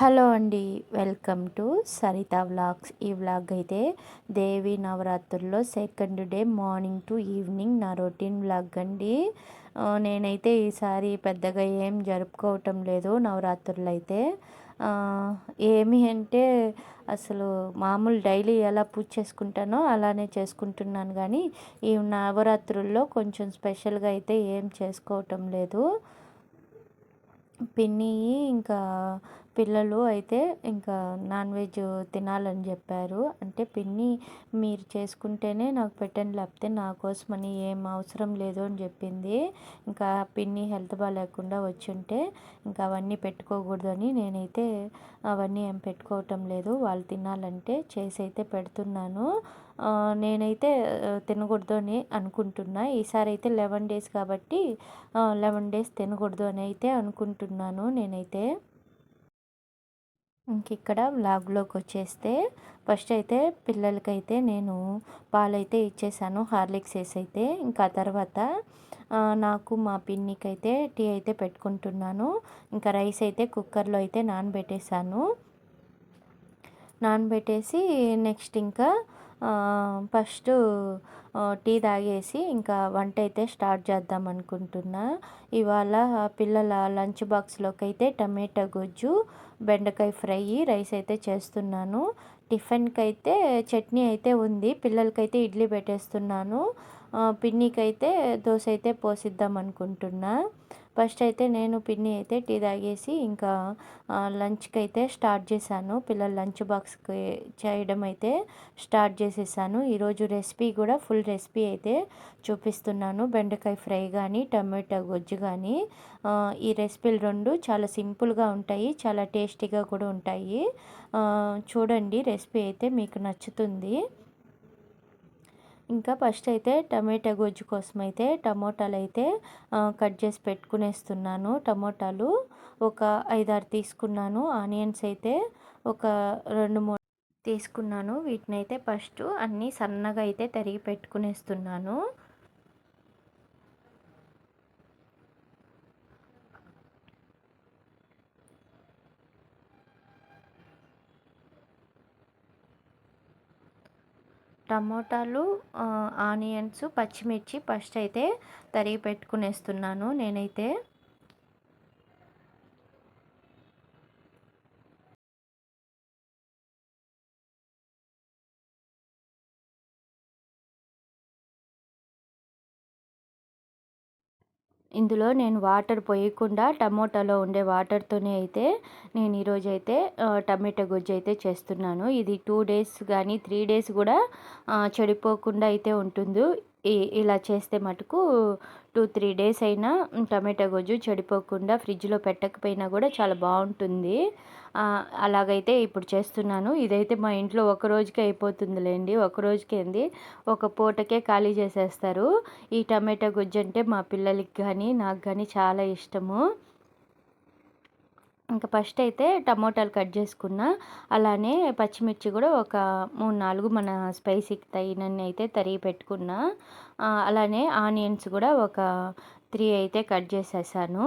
Hello అండి welcome to Saritha vlogs. ఈ vlog అయితే దేవి నవరాత్రుల్లో second day morning to evening నా రొటీన్ వ్లాగ్ అండి. నేనైతే ఈసారి పెద్దగా ఏం జరుపుకోవటం లేదు నవరాత్రులు అయితే. ఏమి అంటే అసలు మామూలు డైలీ ఎలా పూజ చేసుకుంటానో అలానే చేసుకుంటున్నాను కానీ ఈ నవరాత్రుల్లో కొంచెం స్పెషల్గా అయితే ఏం చేసుకోవటం లేదు. పిన్ని ఇంకా పిల్లలు అయితే ఇంకా నాన్ వెజ్ తినాలని చెప్పారు. అంటే పిన్ని మీరు చేసుకుంటేనే నాకు పెట్టండి లేకపోతే నా కోసమని ఏం అవసరం లేదు అని చెప్పింది. ఇంకా పిన్ని హెల్త్ బాగాలేకుండా వచ్చుంటే ఇంకా అవన్నీ పెట్టుకోకూడదు అని నేనైతే అవన్నీ ఏం పెట్టుకోవటం లేదు. వాళ్ళు తినాలంటే చేసి అయితే పెడుతున్నాను. నేనైతే తినకూడదు అని అనుకుంటున్నా. ఈసారి అయితే లెవెన్ డేస్ కాబట్టి లెవెన్ డేస్ తినకూడదు అని అయితే అనుకుంటున్నాను నేనైతే. ఇంకిక్కడ బ్లాగ్లోకి వచ్చేస్తే ఫస్ట్ అయితే పిల్లలకైతే నేను పాలైతే ఇచ్చేసాను హార్లిక్స్ వేసైతే అయితే. ఇంకా తర్వాత నాకు మా పిన్నికి అయితే టీ అయితే పెట్టుకుంటున్నాను. ఇంకా రైస్ అయితే కుక్కర్లో అయితే నానబెట్టేశాను నానబెట్టేసి నెక్స్ట్ ఇంకా ఫస్ట్ టీ తాగేసి ఇంకా వంట అయితే స్టార్ట్ చేద్దాం అనుకుంటున్నా. ఇవాళ పిల్లల లంచ్ బాక్స్లోకి అయితే టమాటా గుజ్జు బెండకాయ ఫ్రై రైస్ అయితే చేస్తున్నాను. టిఫిన్కి అయితే చట్నీ అయితే ఉంది. పిల్లలకైతే ఇడ్లీ పెట్టేస్తున్నాను. పిన్నికైతే దోశ అయితే పోసిద్దాం అనుకుంటున్నా. ఫస్ట్ అయితే నేను పిన్ని అయితే టీ తాగేసి ఇంకా లంచ్కి అయితే స్టార్ట్ చేశాను. పిల్లల లంచ్ బాక్స్కి చేయడం అయితే స్టార్ట్ చేసేసాను. ఈరోజు రెసిపీ కూడా ఫుల్ రెసిపీ అయితే చూపిస్తున్నాను. బెండకాయ ఫ్రై కానీ టమాటా గొజ్జు కానీ ఈ రెసిపీలు రెండు చాలా సింపుల్గా ఉంటాయి చాలా టేస్టీగా కూడా ఉంటాయి. చూడండి రెసిపీ అయితే మీకు నచ్చుతుంది. ఇంకా ఫస్ట్ అయితే టమాటా గొజ్జు కోసం అయితే టమోటాలు అయితే కట్ చేసి పెట్టుకునేస్తున్నాను. టమోటాలు ఒక ఐదారు తీసుకున్నాను. ఆనియన్స్ అయితే ఒక రెండు మూడు తీసుకున్నాను. వీటిని అయితే ఫస్ట్ అన్నీ సన్నగా అయితే తరిగి పెట్టుకునేస్తున్నాను. టమోటాలు ఆనియన్స్ పచ్చిమిర్చి ఫస్ట్ అయితే తరిగి పెట్టుకునేస్తున్నాను నేనైతే. ఇందులో నేను వాటర్ పోయకుండా టమోటాలో ఉండే వాటర్తోనే అయితే నేను ఈరోజు అయితే టమాటా గుజ్జు అయితే చేస్తున్నాను. ఇది టూ డేస్ కానీ త్రీ డేస్ కూడా చెడిపోకుండా అయితే ఉంటుంది. ఇలా చేస్తే మటుకు టూ త్రీ డేస్ అయినా టమాటా గొజ్జు చెడిపోకుండా ఫ్రిడ్జ్లో పెట్టకపోయినా కూడా చాలా బాగుంటుంది. అలాగైతే ఇప్పుడు చేస్తున్నాను. ఇదైతే మా ఇంట్లో ఒక రోజుకే అయిపోతుందిలేండి. ఒక రోజుకి ఏంది ఒక పూటకే ఖాళీ చేసేస్తారు. ఈ టమాటా గుజ్జు అంటే మా పిల్లలకి కానీ నాకు కానీ చాలా ఇష్టము. ఇంకా ఫస్ట్ అయితే టమోటాలు కట్ చేసుకున్న. అలానే పచ్చిమిర్చి కూడా ఒక మూడు నాలుగు మన స్పైసీకి తగినన్ని అయితే తరిగి పెట్టుకున్నా. అలానే ఆనియన్స్ కూడా ఒక త్రీ అయితే కట్ చేసేసాను.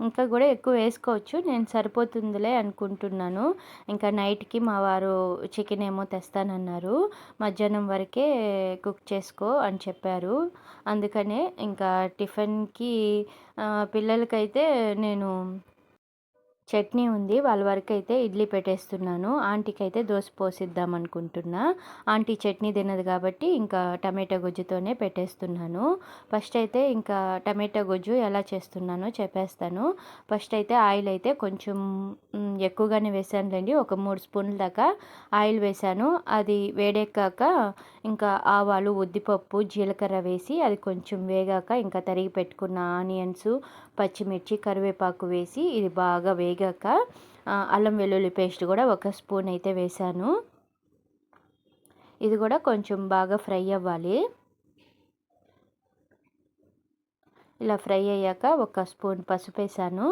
ఇంకా కూడా ఎక్కువ వేసుకోవచ్చు. నేను సరిపోతుందిలే అనుకుంటున్నాను. ఇంకా నైట్కి మా వారు చికెన్ ఏమో తెస్తానన్నారు. మధ్యాహ్నం వరకే కుక్ చేసుకో అని చెప్పారు. అందుకనే ఇంకా టిఫిన్కి పిల్లలకైతే నేను చట్నీ ఉంది. వాళ్ళ వరకు అయితే ఇడ్లీ పెట్టేస్తున్నాను. ఆంటీకి అయితే దోశ పోసిద్దాం అనుకుంటున్నా. ఆంటీ చట్నీ తినదు కాబట్టి ఇంకా టమాటా గుజ్జుతోనే పెట్టేస్తున్నాను. ఫస్ట్ అయితే ఇంకా టమాటా గుజ్జు ఎలా చేస్తున్నానో చెప్పేస్తాను. ఫస్ట్ అయితే ఆయిల్ అయితే కొంచెం ఎక్కువగానే వేసానులేండి. ఒక మూడు స్పూన్ల దాకా ఆయిల్ వేసాను. అది వేడెక్కాక ఇంకా ఆవాలు ఉద్దిపప్పు జీలకర్ర వేసి అది కొంచెం వేగాక ఇంకా తరిగి పెట్టుకున్న ఆనియన్స్ పచ్చిమిర్చి కరివేపాకు వేసి ఇది బాగా వేగాక అల్లం వెల్లుల్లి పేస్ట్ కూడా ఒక స్పూన్ అయితే వేసాను ఇది కూడా కొంచెం బాగా ఫ్రై అవ్వాలి. ఇలా ఫ్రై అయ్యాక ఒక స్పూన్ పసుపు వేసాను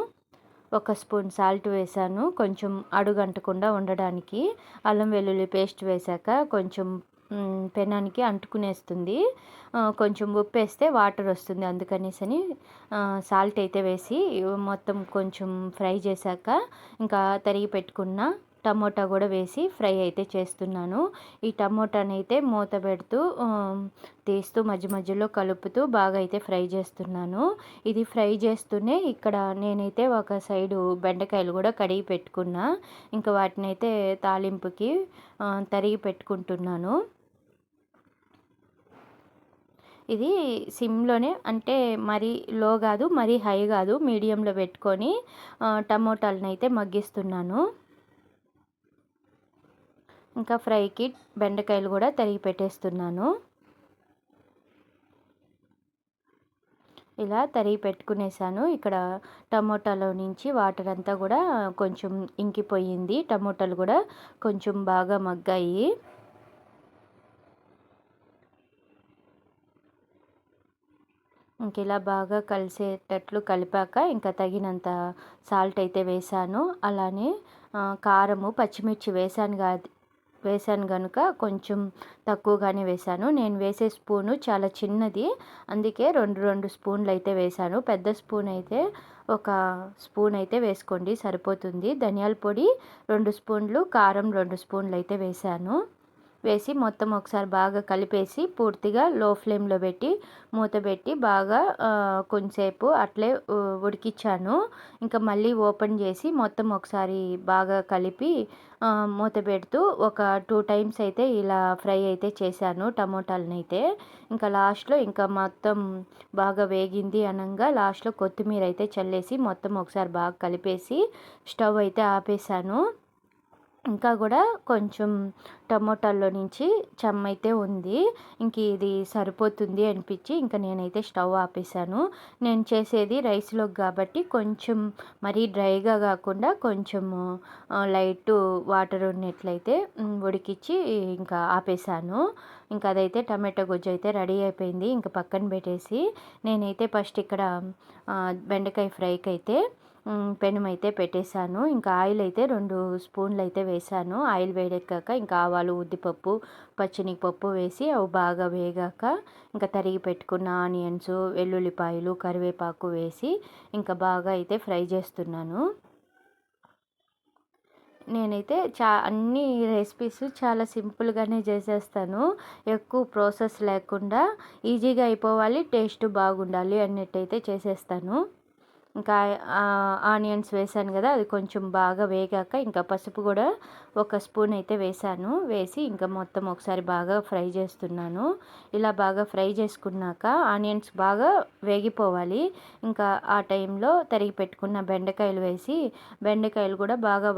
ఒక స్పూన్ సాల్ట్ వేసాను కొంచెం అడుగంటకుండా ఉండడానికి అల్లం వెల్లుల్లి పేస్ట్ వేసాక కొంచెం పెనానికి అంటుకునేస్తుంది. కొంచెం ఉప్పు వేస్తే వాటర్ వస్తుంది అందుకనేసని సాల్ట్ అయితే వేసి మొత్తం కొంచెం ఫ్రై చేశాక ఇంకా తరిగి పెట్టుకున్న టమోటా కూడా వేసి ఫ్రై అయితే చేస్తున్నాను. ఈ టమోటాని అయితే మూత పెడుతూ తీస్తూ మధ్య మధ్యలో కలుపుతూ బాగా అయితే ఫ్రై చేస్తున్నాను. ఇది ఫ్రై చేస్తూనే ఇక్కడ నేనైతే ఒక సైడు బెండకాయలు కూడా కడిగి పెట్టుకున్నా. ఇంకా వాటిని అయితే తాలింపుకి తరిగి పెట్టుకుంటున్నాను. ఇది సిమ్లోనే అంటే మరీ లో కాదు మరీ హై కాదు మీడియంలో పెట్టుకొని టమోటాలను అయితే మగ్గిస్తున్నాను. ఇంకా ఫ్రైకి బెండకాయలు కూడా తరిగి పెట్టేస్తున్నాను. ఇలా తరిగి పెట్టుకునేసాను. ఇక్కడ టమోటాలో నుంచి వాటర్ అంతా కూడా కొంచెం ఇంకిపోయింది. టమోటాలు కూడా కొంచెం బాగా మగ్గాయి. మనకి ఇలా బాగా కలిసేటట్లు కలిపాక ఇంకా తగినంత సాల్ట్ అయితే వేసాను. అలానే కారము పచ్చిమిర్చి వేసాను కాదు వేసాను కనుక కొంచెం తక్కువగానే వేసాను. నేను వేసే స్పూను చాలా చిన్నది అందుకే రెండు రెండు స్పూన్లు అయితే వేసాను. పెద్ద స్పూన్ అయితే ఒక స్పూన్ అయితే వేసుకోండి సరిపోతుంది. ధనియాల పొడి రెండు స్పూన్లు కారం రెండు స్పూన్లు అయితే వేసాను. వేసి మొత్తం ఒకసారి బాగా కలిపేసి పూర్తిగా లో ఫ్లేమ్లో పెట్టి మూత పెట్టి బాగా కొంచెంసేపు అట్లే ఉడికిచ్చాను. ఇంకా మళ్ళీ ఓపెన్ చేసి మొత్తం ఒకసారి బాగా కలిపి మూత పెడుతూ ఒక టూ టైమ్స్ అయితే ఇలా ఫ్రై అయితే చేశాను టమోటాలను అయితే ఇంకా లాస్ట్లో ఇంకా మొత్తం బాగా వేగింది అనగా లాస్ట్లో కొత్తిమీర అయితే చల్లేసి మొత్తం ఒకసారి బాగా కలిపేసి స్టవ్ అయితే ఆపేసాను ఇంకా కూడా కొంచెం టమోటాల్లో నుంచి చెమ్మ అయితే ఉంది. ఇంక ఇది సరిపోతుంది అనిపించి ఇంకా నేనైతే స్టవ్ ఆపేసాను నేను చేసేది రైస్లోకి కాబట్టి కొంచెం మరీ డ్రైగా కాకుండా కొంచెము లైట్ వాటర్ ఉన్నట్లయితే ఉడికిచ్చి ఇంకా ఆపేసాను ఇంకా అదైతే టమాటో గుజ్జు అయితే రెడీ అయిపోయింది. ఇంకా పక్కన పెట్టేసి నేనైతే ఫస్ట్ ఇక్కడ బెండకాయ ఫ్రైకి అయితే పెనం అయితే పెట్టేశాను. ఇంకా ఆయిల్ అయితే రెండు స్పూన్లు అయితే వేసాను ఆయిల్ వేడెక్కాక ఇంకా ఆవాలు ఉద్దిపప్పు పచ్చినిపప్పు వేసి అవి బాగా వేగాక ఇంకా తరిగి పెట్టుకున్న ఆనియన్స్ వెల్లుల్లిపాయలు కరివేపాకు వేసి ఇంకా బాగా అయితే ఫ్రై చేస్తున్నాను. నేనైతే చా అన్ని రెసిపీస్ చాలా సింపుల్గానే చేసేస్తాను. ఎక్కువ ప్రాసెస్ లేకుండా ఈజీగా అయిపోవాలి టేస్ట్ బాగుండాలి అన్నట్టయితే చేసేస్తాను. ఇంకా ఆనియన్స్ వేసాను కదా అది కొంచెం బాగా వేగాక ఇంకా పసుపు కూడా ఒక స్పూన్ అయితే వేసాను. వేసి ఇంకా మొత్తం ఒకసారి బాగా ఫ్రై చేస్తున్నాను. ఇలా బాగా ఫ్రై చేసుకున్నాక ఆనియన్స్ బాగా వేగిపోవాలి. ఇంకా ఆ టైంలో తరిగి పెట్టుకున్న బెండకాయలు వేసి బెండకాయలు కూడా బాగా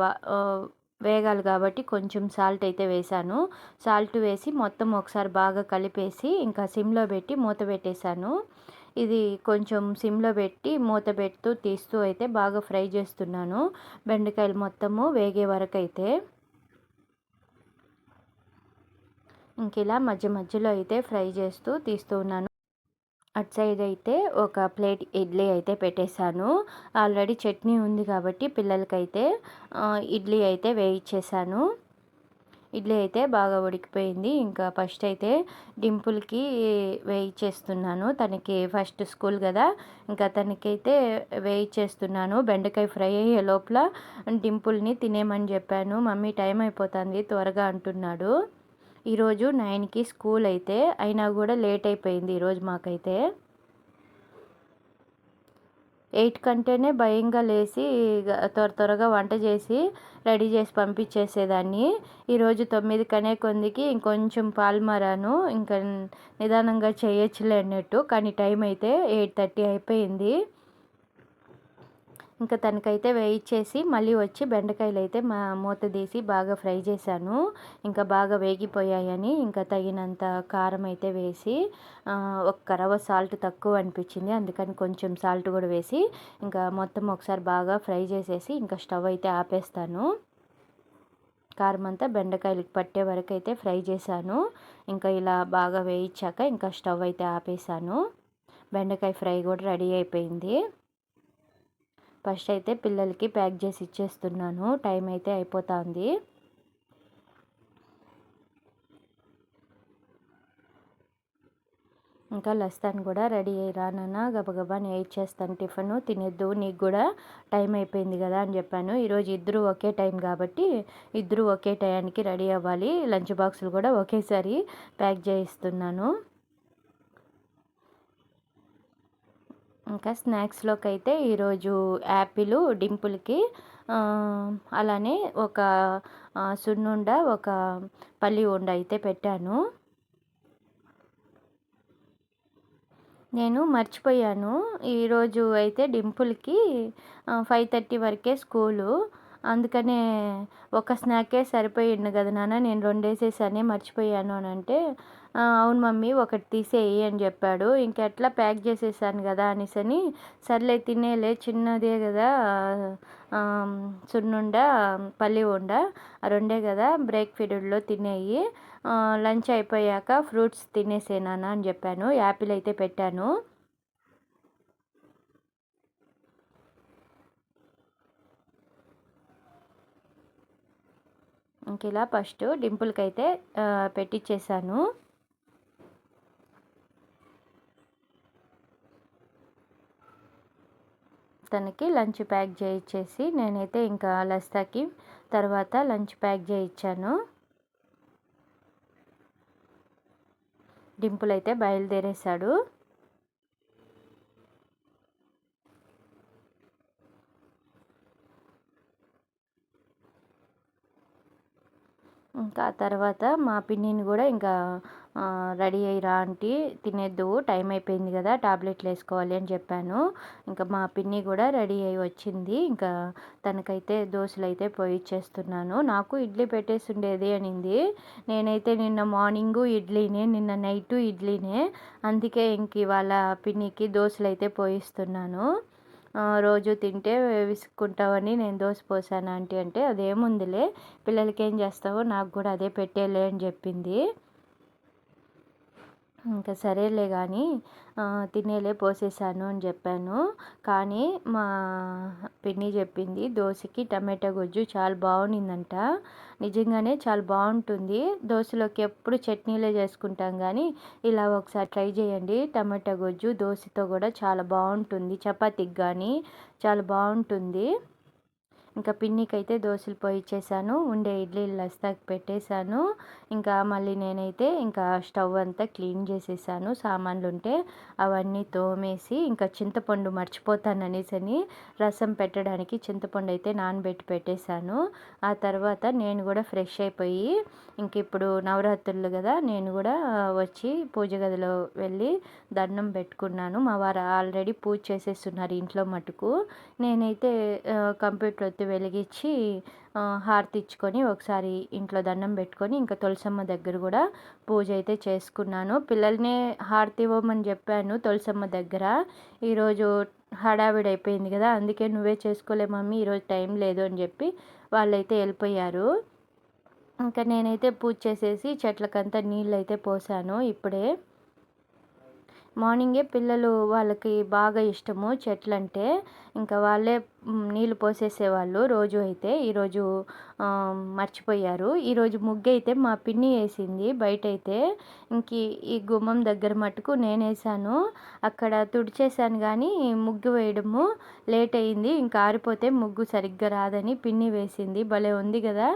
వేగాలి కాబట్టి కొంచెం సాల్ట్ అయితే వేసాను. సాల్ట్ వేసి మొత్తం ఒకసారి బాగా కలిపేసి ఇంకా సిమ్లో పెట్టి మూత పెట్టేశాను. ఇది కొంచెం సిమ్లో పెట్టి మూత పెడుతూ తీస్తూ అయితే బాగా ఫ్రై చేస్తున్నాను. బెండకాయలు మొత్తము వేగే వరకు అయితే ఇంక ఇలా మధ్య మధ్యలో అయితే ఫ్రై చేస్తూ తీస్తూ ఉన్నాను. అటు సైడ్ అయితే ఒక ప్లేట్ ఇడ్లీ అయితే పెట్టేశాను. ఆల్రెడీ చట్నీ ఉంది కాబట్టి పిల్లలకైతే ఇడ్లీ అయితే వేయించేసాను ఇడ్లీ అయితే బాగా ఉడికిపోయింది. ఇంకా ఫస్ట్ అయితే డింపుల్కి వేయించేస్తున్నాను తనకి ఫస్ట్ స్కూల్ కదా. ఇంకా తనకైతే వేయించేస్తున్నాను బెండకాయ ఫ్రై అయ్యే లోపల డింపుల్ని తినేమని చెప్పాను. మమ్మీ టైం అయిపోతుంది త్వరగా అంటున్నాడు. ఈరోజు నైన్కి స్కూల్ అయితే అయినా కూడా లేట్ అయిపోయింది ఈరోజు మాకైతే. ఎయిట్ కంటేనే భయంగా లేచి త్వర త్వరగా వంట చేసి రెడీ చేసి పంపించేసేదాన్ని. ఈరోజు తొమ్మిది కనే కొందికి ఇంకొంచెం పాలు మారాను ఇంకా నిదానంగా చేయొచ్చులే అన్నట్టు. కానీ టైం అయితే ఎయిట్ థర్టీ అయిపోయింది. ఇంకా తనకైతే వేయించేసి మళ్ళీ వచ్చి బెండకాయలు అయితే మా మూత తీసి బాగా ఫ్రై చేశాను. ఇంకా బాగా వేగిపోయాయని ఇంకా తగినంత కారం అయితే వేసి ఒక కరవ సాల్ట్ తక్కువ అనిపించింది. అందుకని కొంచెం సాల్ట్ కూడా వేసి ఇంకా మొత్తం ఒకసారి బాగా ఫ్రై చేసేసి ఇంకా స్టవ్ అయితే ఆపేస్తాను. కారం అంతా బెండకాయలకు పట్టే వరకు అయితే ఫ్రై చేశాను. ఇంకా ఇలా బాగా వేయించాక ఇంకా స్టవ్ అయితే ఆపేసాను బెండకాయ ఫ్రై కూడా రెడీ అయిపోయింది. ఫస్ట్ అయితే పిల్లలకి ప్యాక్ చేసి ఇచ్చేస్తున్నాను. టైం అయితే అయిపోతుంది. ఇంకా లస్తాన్ కూడా రెడీ అయ్యి రానన్న గబగబా నేను ఇచ్చేస్తాను టిఫిన్. తినేద్దు. నీకు కూడా టైం అయిపోయింది కదా అని చెప్పాను. ఈరోజు ఇద్దరు ఒకే టైం కాబట్టి ఇద్దరు ఒకే టైంకి రెడీ అవ్వాలి. లంచ్ బాక్సులు కూడా ఒకేసారి ప్యాక్ చేయిస్తున్నాను. ఇంకా స్నాక్స్లోకి అయితే ఈరోజు యాపిల్ డింపుల్కి అలానే ఒక సున్నుండ ఒక పల్లి ఉండ అయితే పెట్టాను. నేను మర్చిపోయాను. ఈరోజు అయితే డింపుల్కి ఫైవ్ థర్టీ వరకే స్కూలు. అందుకనే ఒక స్నాకే సరిపోయిండు కదా నాన్న నేను రెండు మర్చిపోయాను అని అంటే అవును మమ్మీ ఒకటి తీసేయి అని చెప్పాడు. ఇంకెట్లా ప్యాక్ చేసేసాను కదా అనేసని సర్లే తినేలే చిన్నదే కదా సున్నుండ పల్లి ఉండ రెండే కదా బ్రేక్ పీరియడ్లో తినేయి. లంచ్ అయిపోయాక ఫ్రూట్స్ తినేసేనా అని చెప్పాను. యాపిల్ అయితే పెట్టాను. ఇంక ఇలా ఫస్ట్ డింపుల్కి అయితే పెట్టించేసాను తనకి లంచ్ ప్యాక్ చేయించేసి నేనైతే ఇంకా లస్తాకి తర్వాత లంచ్ ప్యాక్ చేయించాను డింపుల్ అయితే బయలుదేరేశాడు ఇంకా తర్వాత మా పిన్నిని కూడా ఇంకా రెడీ అయ్యిరా ఆంటీ తినేద్దు టైం అయిపోయింది కదా టాబ్లెట్లు వేసుకోవాలి అని చెప్పాను. ఇంకా మా పిన్ని కూడా రెడీ అయ్యి వచ్చింది. ఇంకా తనకైతే దోశలు అయితే పోయిచ్చేస్తున్నాను నాకు ఇడ్లీ పెట్టేసి ఉండేది అనింది. నేనైతే నిన్న మార్నింగు ఇడ్లీనే నిన్న నైటు ఇడ్లీనే. అందుకే ఇంక ఇవాళ పిన్నికి దోశలు అయితే పోయిస్తున్నాను రోజు తింటే విసుక్కుంటావని నేను దోశ పోసాను ఆంటీ అంటే అదేముందిలే పిల్లలకి ఏం చేస్తావో నాకు కూడా అదే పెట్టేలే అని చెప్పింది. ఇంకా సరేలే కానీ తినేలే పోసేసాను అని చెప్పాను. కానీ మా పిన్ని చెప్పింది దోశకి టమాటా గుజ్జు చాలా బాగుండిందంట నిజంగానే చాలా బాగుంటుంది దోశలోకి ఎప్పుడు చట్నీలే చేసుకుంటాం కానీ ఇలా ఒకసారి ట్రై చేయండి. టమాటా గుజ్జు దోశతో కూడా చాలా బాగుంటుంది చపాతీకి కానీ చాలా బాగుంటుంది ఇంకా పిన్నికైతే దోశలు పోయిచ్చేసాను ఉండే ఇడ్లీలు లస్తాకి పెట్టేశాను. ఇంకా మళ్ళీ నేనైతే ఇంకా స్టవ్ అంతా క్లీన్ చేసేసాను. సామాన్లు ఉంటే అవన్నీ తోమేసి ఇంకా చింతపండు మర్చిపోతాను అనేసని రసం పెట్టడానికి చింతపండు అయితే నానబెట్టి పెట్టేశాను. ఆ తర్వాత నేను కూడా ఫ్రెష్ అయిపోయి ఇంక ఇప్పుడు నవరాత్రులు కదా నేను కూడా వచ్చి పూజ గదిలో వెళ్ళి దండం పెట్టుకున్నాను. మా వారు ఆల్రెడీ పూజ చేసేస్తున్నారు ఇంట్లో మటుకు. నేనైతే కంప్యూటర్ ఒత్తి వెలిగించి హారతి ఇచ్చుకొని ఒకసారి ఇంట్లో దండం పెట్టుకొని ఇంకా తులసమ్మ దగ్గర కూడా పూజ అయితే చేసుకున్నాను. పిల్లల్ని హారతి ఇవ్వమని చెప్పాను తులసమ్మ దగ్గర. ఈరోజు హడావిడి అయిపోయింది కదా అందుకే నువ్వే చేసుకోలే మమ్మీ ఈరోజు టైం లేదు అని చెప్పి వాళ్ళైతే వెళ్ళిపోయారు. ఇంకా నేనైతే పూజ చేసేసి చెట్లకంతా నీళ్ళు అయితే పోసాను ఇప్పుడే. మార్నింగే పిల్లలు వాళ్ళకి బాగా ఇష్టము చెట్లు అంటే ఇంకా వాళ్ళే నీళ్ళు పోసేసేవాళ్ళు రోజు అయితే. ఈరోజు మర్చిపోయారు. ఈరోజు ముగ్గు అయితే మా పిన్ని వేసింది బయట అయితే ఇంక ఈ గుమ్మం దగ్గర మటుకు నేను వేసాను. అక్కడ తుడిచేసాను కానీ ముగ్గు వేయడము లేట్ అయింది. ఇంకా ఆరిపోతే ముగ్గు సరిగ్గా రాదని పిన్ని వేసింది. భలే ఉంది కదా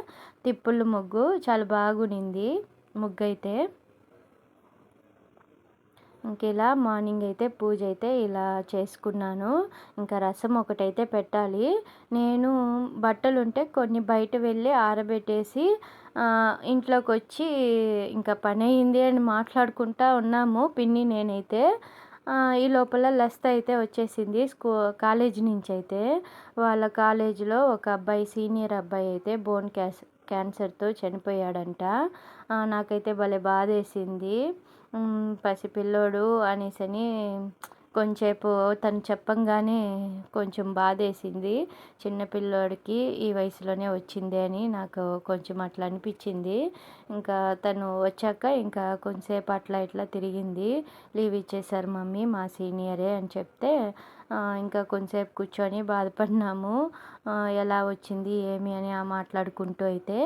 తిప్పుళ్ళు ముగ్గు. చాలా బాగునింది ముగ్గు అయితే ఇంక ఇలా మార్నింగ్ అయితే పూజ అయితే ఇలా చేసుకున్నాను. ఇంకా రసం ఒకటైతే పెట్టాలి. నేను బట్టలు ఉంటే కొన్ని బయట వెళ్ళి ఆరబెట్టేసి ఇంట్లోకి వచ్చి ఇంకా పని అయింది అని మాట్లాడుకుంటా ఉన్నాము పిన్ని నేనైతే. ఈ లోపల లస్త అయితే వచ్చేసింది స్కూ కాలేజీ నుంచి అయితే వాళ్ళ కాలేజీలో ఒక అబ్బాయి సీనియర్ అబ్బాయి అయితే బోన్ క్యాస్ క్యాన్సర్తో చనిపోయాడంట. నాకైతే భలే బాధ వేసింది పసిపిల్లోడు అనేసని కొంచెంసేపు తను చెప్పంగానే కొంచెం బాధేసింది. చిన్నపిల్లోడికి ఈ వయసులోనే వచ్చింది అని నాకు కొంచెం అట్లా అనిపించింది. ఇంకా తను వచ్చాక ఇంకా కొంచెంసేపు అట్లా ఇట్లా తిరిగింది. లీవ్ ఇచ్చేసారు మమ్మీ మా సీనియరే అని చెప్తే ఇంకా కొంచెంసేపు కూర్చొని బాధపడినాము. ఎలా వచ్చింది ఏమి అని మాట్లాడుకుంటూ అయితే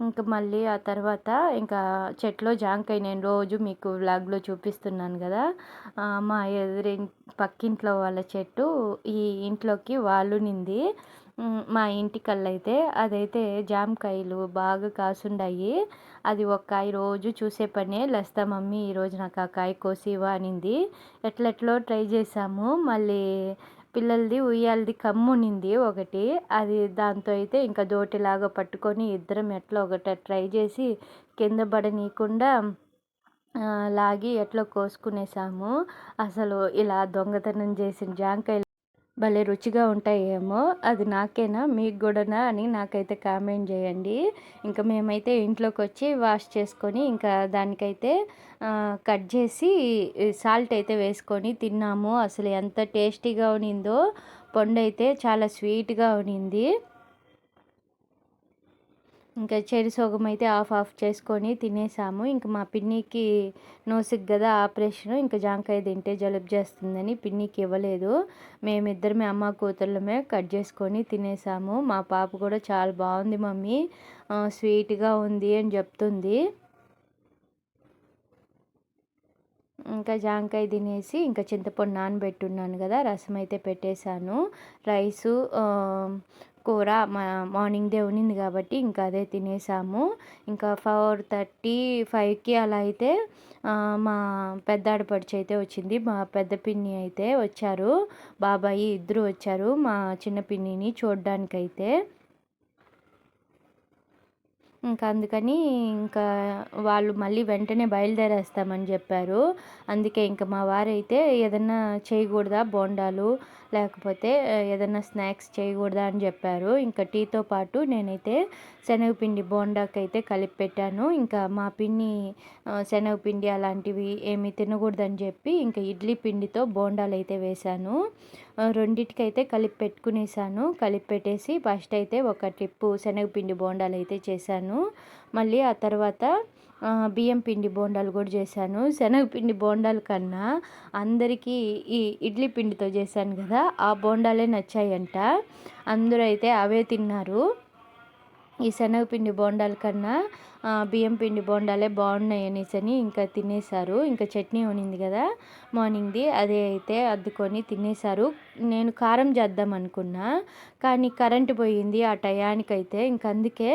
ఇంకా మళ్ళీ ఆ తర్వాత ఇంకా చెట్లో జాంకాయ నేను రోజు మీకు వ్లాగ్లో చూపిస్తున్నాను కదా. మా ఎదురి పక్కింట్లో వాళ్ళ చెట్టు ఈ ఇంట్లోకి వాళ్ళు మా ఇంటి కళ్ళైతే అదైతే జామకాయలు బాగా కాసుండాయి. అది ఒక కాయ రోజు చూసే పనే లస్తా మమ్మీ ఈరోజు నాకు ఆ కాయ కోసివా అనింది. ఎట్లెట్లో ట్రై చేసాము. మళ్ళీ పిల్లలది ఉయ్యాలది కమ్మునింది ఒకటి. అది దాంతో అయితే ఇంకా దోటిలాగా పట్టుకొని ఇద్దరం ఎట్లా ఒకట ట్రై చేసి కింద పడనీయకుండా లాగి ఎట్లా కోసుకునేసాము. అసలు ఇలా దొంగతనం చేసిన జాంకాయలు భలే రుచిగా ఉంటాయేమో అది నాకేనా? మీకు కూడానా? అని నాకైతే కామెంట్ చేయండి. ఇంకా మేమైతే ఇంట్లోకి వచ్చి వాష్ చేసుకొని ఇంకా దానికైతే కట్ చేసి సాల్ట్ అయితే వేసుకొని తిన్నాము. అసలు ఎంత టేస్టీగా ఉన్నిందో పండు అయితే చాలా స్వీట్గా ఉన్నింది ఇంకా చెరి సోగం అయితే ఆఫ్ ఆఫ్ చేసుకొని తినేసాము. ఇంకా మా పిన్నికి నోసిక్ కదా ఆపరేషన్. ఇంకా జాంకాయ తింటే జలుబు చేస్తుందని పిన్నికి ఇవ్వలేదు. మేమిద్దరమే అమ్మ కూతుర్లమే కట్ చేసుకొని తినేసాము. మా పాప కూడా చాలా బాగుంది మమ్మీ. స్వీట్గా ఉంది అని చెప్తుంది. ఇంకా జాంకాయ తినేసి ఇంకా చింతపండు నానబెట్టున్నాను కదా రసం అయితే పెట్టేశాను. రైసు కూర మా మార్నింగ్ దే ఉన్నింది కాబట్టి ఇంకా అదే తినేసాము. ఇంకా ఫోర్ థర్టీ ఫైవ్కి అలా అయితే మా పెద్ద ఆడపడిచి అయితే వచ్చింది. మా పెద్ద పిన్ని అయితే వచ్చారు. బాబాయి ఇద్దరు వచ్చారు. మా చిన్న పిన్నిని చూడ్డానికైతే. ఇంకా అందుకని ఇంకా వాళ్ళు మళ్ళీ వెంటనే బయలుదేరేస్తామని చెప్పారు. అందుకే ఇంకా మా వారైతే ఏదన్నా చేయకూడదా బోండాలు? లేకపోతే ఏదైనా స్నాక్స్ చేయకూడదా అని చెప్పారు. ఇంకా టీతో పాటు నేనైతే శనగపిండి బోండాకైతే కలిపి పెట్టాను ఇంకా మా పిన్ని శనగపిండి అలాంటివి ఏమీ తినకూడదని చెప్పి ఇంకా ఇడ్లీ పిండితో బోండాలు అయితే వేశాను రెండిటికైతే కలిపి పెట్టుకునేసాను కలిపి పెట్టేసి ఫస్ట్ అయితే ఒక ట్రిప్పు శనగపిండి బోండాలు అయితే చేశాను. మళ్ళీ ఆ తర్వాత బియ్యం పిండి బోండాలు కూడా చేశాను. శనగపిండి బోండాల కన్నా అందరికీ ఈ ఇడ్లీ పిండితో చేశాను కదా ఆ బోండాలే నచ్చాయంట. అందరూ అయితే అవే తిన్నారు. ఈ శనగపిండి బోండాల కన్నా బియ్యం పిండి బోండాలే బాగున్నాయి అనేసి అని ఇంకా తినేశారు. ఇంకా చట్నీ ఉనింది కదా మార్నింగ్ది అదే అయితే అద్దుకొని తినేశారు. నేను కారం చేద్దాం అనుకున్నా కానీ కరెంటు పోయింది ఆ టయానికైతే. ఇంక అందుకే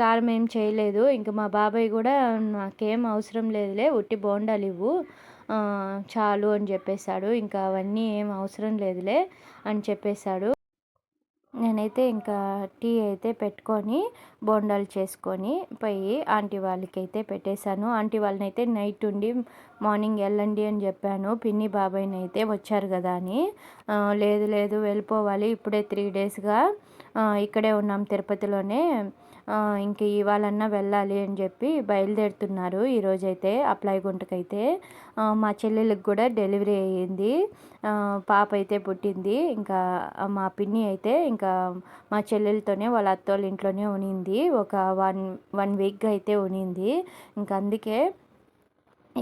కారం ఏం చేయలేదు. ఇంకా మా బాబాయ్ కూడా నాకేం అవసరం లేదులే ఉట్టి బోండాలు ఇవ్వు. చాలు అని చెప్పేశాడు. ఇంకా అవన్నీ ఏం అవసరం లేదులే అని చెప్పేశాడు. నేనైతే ఇంకా టీ అయితే పెట్టుకొని బోండాలు చేసుకొని పోయి ఆంటీ వాళ్ళకి అయితే పెట్టేశాను. ఆంటీ వాళ్ళని అయితే నైట్ ఉండి మార్నింగ్ వెళ్ళండి అని చెప్పాను. పిన్ని బాబాయ్ని అయితే వచ్చారు కదా అని. లేదు లేదు వెళ్ళిపోవాలి. ఇప్పుడే త్రీ డేస్గా ఇక్కడే ఉన్నాం తిరుపతిలోనే. ఇంక ఇవాళన్నా వెళ్ళాలి అని చెప్పి బయలుదేరుతున్నారు. ఈరోజైతే అప్లై గుంటకైతే మా చెల్లెళ్ళకి కూడా డెలివరీ అయ్యింది. పాప అయితే పుట్టింది. ఇంకా మా పిన్ని అయితే ఇంకా మా చెల్లెలతోనే వాళ్ళ అత్తోళ్ళ ఇంట్లోనే ఉనింది. ఒక వన్ వన్ వీక్గా అయితే ఉనింది. ఇంకా అందుకే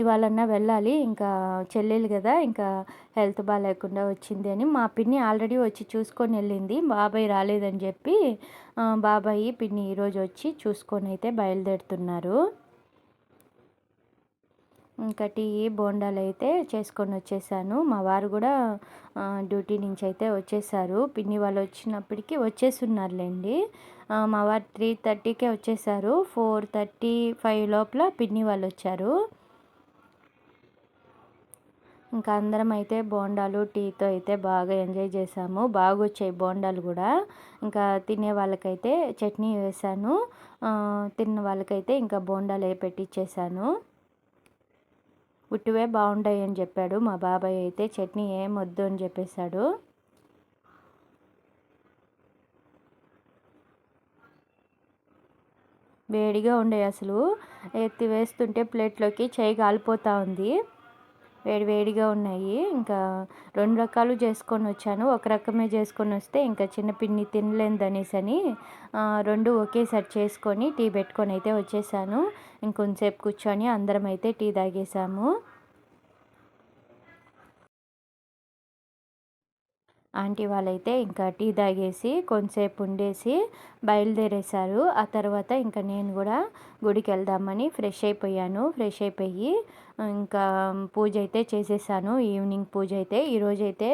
ఇవాళన్నా వెళ్ళాలి. ఇంకా చెల్లెలు కదా ఇంకా హెల్త్ బాగాలేకుండా వచ్చింది అని మా పిన్ని ఆల్రెడీ వచ్చి చూసుకొని వెళ్ళింది. బాబాయ్ రాలేదని చెప్పి బాబాయి పిన్ని ఈరోజు వచ్చి చూసుకొని అయితే బయలుదేరుతున్నారు. ఇంకా టీ బోండాలు అయితే చేసుకొని వచ్చేసాను. మా వారు కూడా డ్యూటీ నుంచి అయితే వచ్చేసారు. పిన్ని వాళ్ళు వచ్చినప్పటికీ వచ్చేసున్నారులేండి మా వారు త్రీ థర్టీకే వచ్చేసారు. ఫోర్ థర్టీ ఫైవ్ లోపల పిన్ని వాళ్ళు వచ్చారు. ఇంకా అందరం అయితే బోండాలు టీతో అయితే బాగా ఎంజాయ్ చేసాము. బాగా వచ్చాయి బోండాలు కూడా. ఇంకా తినే వాళ్ళకైతే చట్నీ వేసాను. తిన్న వాళ్ళకైతే ఇంకా బోండాలు ఏ పెట్టించేసాను ఉట్టివే బాగుంటాయి అని చెప్పాడు. మా బాబాయ్ అయితే చట్నీ ఏం వద్దు అని చెప్పేశాడు. వేడిగా ఉండే అసలు. ఎత్తి వేస్తుంటే ప్లేట్లోకి చేయి కాలిపోతూ ఉంది. వేడి వేడిగా ఉన్నాయి. ఇంకా రెండు రకాలు చేసుకొని వచ్చాను. ఒక రకమే చేసుకొని వస్తే ఇంకా చిన్న పిన్ని తినలేదు అనేసి అని రెండు ఒకేసారి చేసుకొని టీ పెట్టుకొని అయితే వచ్చేసాను. ఇంకొంతసేపు కూర్చొని అందరం అయితే టీ తాగేసాము. ఆంటీ వాళ్ళైతే ఇంకా టీ తాగేసి కొంతసేపు ఉండేసి బయలుదేరేశారు. ఆ తర్వాత ఇంకా నేను కూడా గుడికి వెళ్దామని ఫ్రెష్ అయిపోయాను. ఫ్రెష్ అయిపోయి ఇంకా పూజ అయితే చేసేసాను. ఈవినింగ్ పూజ అయితే. ఈరోజైతే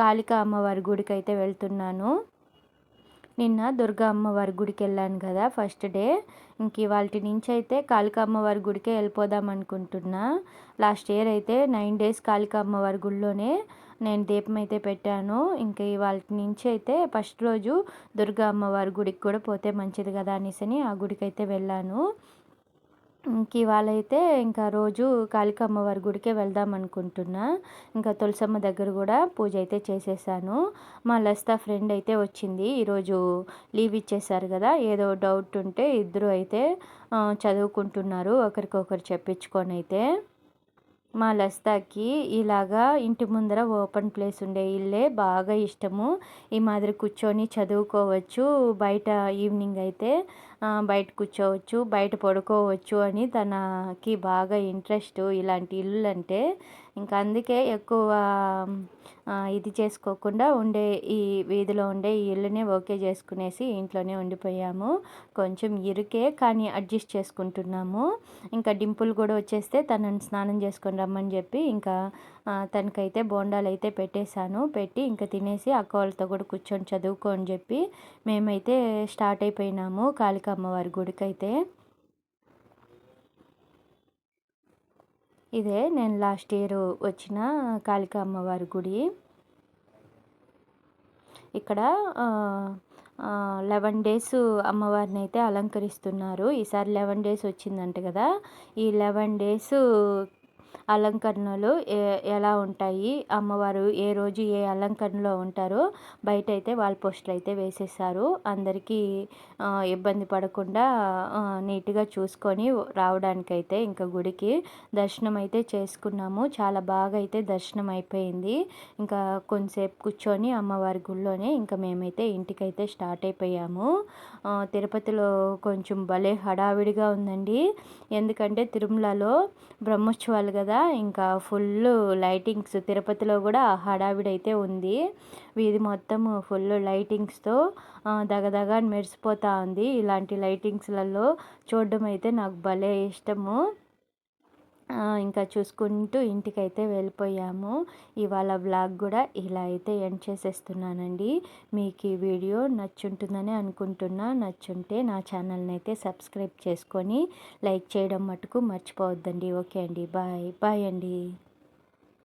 కాళికా అమ్మవారి గుడికి అయితే వెళ్తున్నాను. నిన్న దుర్గా అమ్మవారి గుడికి వెళ్ళాను కదా ఫస్ట్ డే. ఇంక ఇవాళ నుంచి అయితే కాళికా అమ్మవారి గుడికే వెళ్ళిపోదాం అనుకుంటున్నా. లాస్ట్ ఇయర్ అయితే నైన్ డేస్ కాళికా అమ్మవారి గుడిలోనే నేను దీపం అయితే పెట్టాను. ఇంకా ఇవాళ నుంచి అయితే ఫస్ట్ రోజు దుర్గా అమ్మవారి గుడికి కూడా పోతే మంచిది కదా అనేసి ఆ గుడికి అయితే వెళ్ళాను. ఇంక ఇవాళ అయితే ఇంకా రోజు కాళిక అమ్మవారి గుడికే వెళ్దాం అనుకుంటున్నా. ఇంకా తులసమ్మ దగ్గర కూడా పూజ అయితే చేసేసాను. మా లస్తా ఫ్రెండ్ అయితే వచ్చింది. ఈరోజు లీవ్ ఇచ్చేసారు కదా ఏదో డౌట్ ఉంటే ఇద్దరు అయితే చదువుకుంటున్నారు. ఒకరికొకరు చెప్పించుకొని అయితే. మా లస్తాకి ఇలాగా ఇంటి ముందర ఓపెన్ ప్లేస్ ఉండే ఇల్లే బాగా ఇష్టము. ఈ మాదిరి కూర్చొని చదువుకోవచ్చు బయట ఈవినింగ్ అయితే బయట కూర్చోవచ్చు బయట పడుకోవచ్చు అని తనకి బాగా ఇంట్రెస్ట్ ఇలాంటి ఇల్లు అంటే ఇంకా అందుకే ఎక్కువ ఇది చేసుకోకుండా ఉండే ఈ వీధిలో ఉండే ఈ ఇల్లునే ఓకే చేసుకునేసి ఇంట్లోనే ఉండిపోయాము. కొంచెం ఇరుకే కానీ అడ్జస్ట్ చేసుకుంటున్నాము. ఇంకా డింపుల్ కూడా వచ్చేస్తే తనని స్నానం చేసుకొని రమ్మని చెప్పి ఇంకా తనకైతే బోండాలు అయితే పెట్టేశాను. పెట్టి ఇంకా తినేసి అక్క వాళ్ళతో కూడా కూర్చొని చదువుకో అని చెప్పి మేమైతే స్టార్ట్ అయిపోయినాము కాళిక అమ్మవారి గుడికైతే. ఇదే నేను లాస్ట్ ఇయర్ వచ్చిన కాళికా అమ్మవారి గుడి. ఇక్కడ లెవెన్ డేస్ అమ్మవారిని అయితే అలంకరిస్తున్నారు. ఈసారి లెవెన్ డేస్ వచ్చిందంట కదా. ఈ లెవెన్ డేస్ అలంకరణలు ఎలా ఉంటాయి? అమ్మవారు ఏ రోజు ఏ అలంకరణలో ఉంటారో బయట అయితే వాల్ పోస్టులు అయితే వేసేసారు అందరికీ ఇబ్బంది పడకుండా నీట్గా చూసుకొని రావడానికైతే ఇంకా గుడికి దర్శనం అయితే చేసుకున్నాము. చాలా బాగా అయితే దర్శనం అయిపోయింది ఇంకా కొంతసేపు కూర్చొని అమ్మవారి గుళ్ళోనే ఇంకా మేమైతే ఇంటికైతే స్టార్ట్ అయిపోయాము. తిరుపతిలో కొంచెం భలే హడావిడిగా ఉందండి. ఎందుకంటే తిరుమలలో బ్రహ్మోత్సవాలు కదా కదా ఇంకా ఫుల్ లైటింగ్స్ తిరుపతిలో కూడా హడావిడైతే ఉంది. వీధి మొత్తం ఫుల్ లైటింగ్స్తో దగదగ మెరిసిపోతూ ఉంది. ఇలాంటి లైటింగ్స్లలో చూడడం అయితే నాకు భలే ఇష్టము. ఇంకా చూసుకుంటూ ఇంటికైతే వెళ్ళిపోయాము. ఇవాళ బ్లాగ్ కూడా ఇలా అయితే ఎండ్ చేసేస్తున్నానండి. మీకు ఈ వీడియో నచ్చుంటుందని అనుకుంటున్నా. నచ్చుంటే నా ఛానల్ని అయితే సబ్స్క్రైబ్ చేసుకొని లైక్ చేయడం మటుకు మర్చిపోవద్దండి. ఓకే అండి. బాయ్. బాయ్ అండి.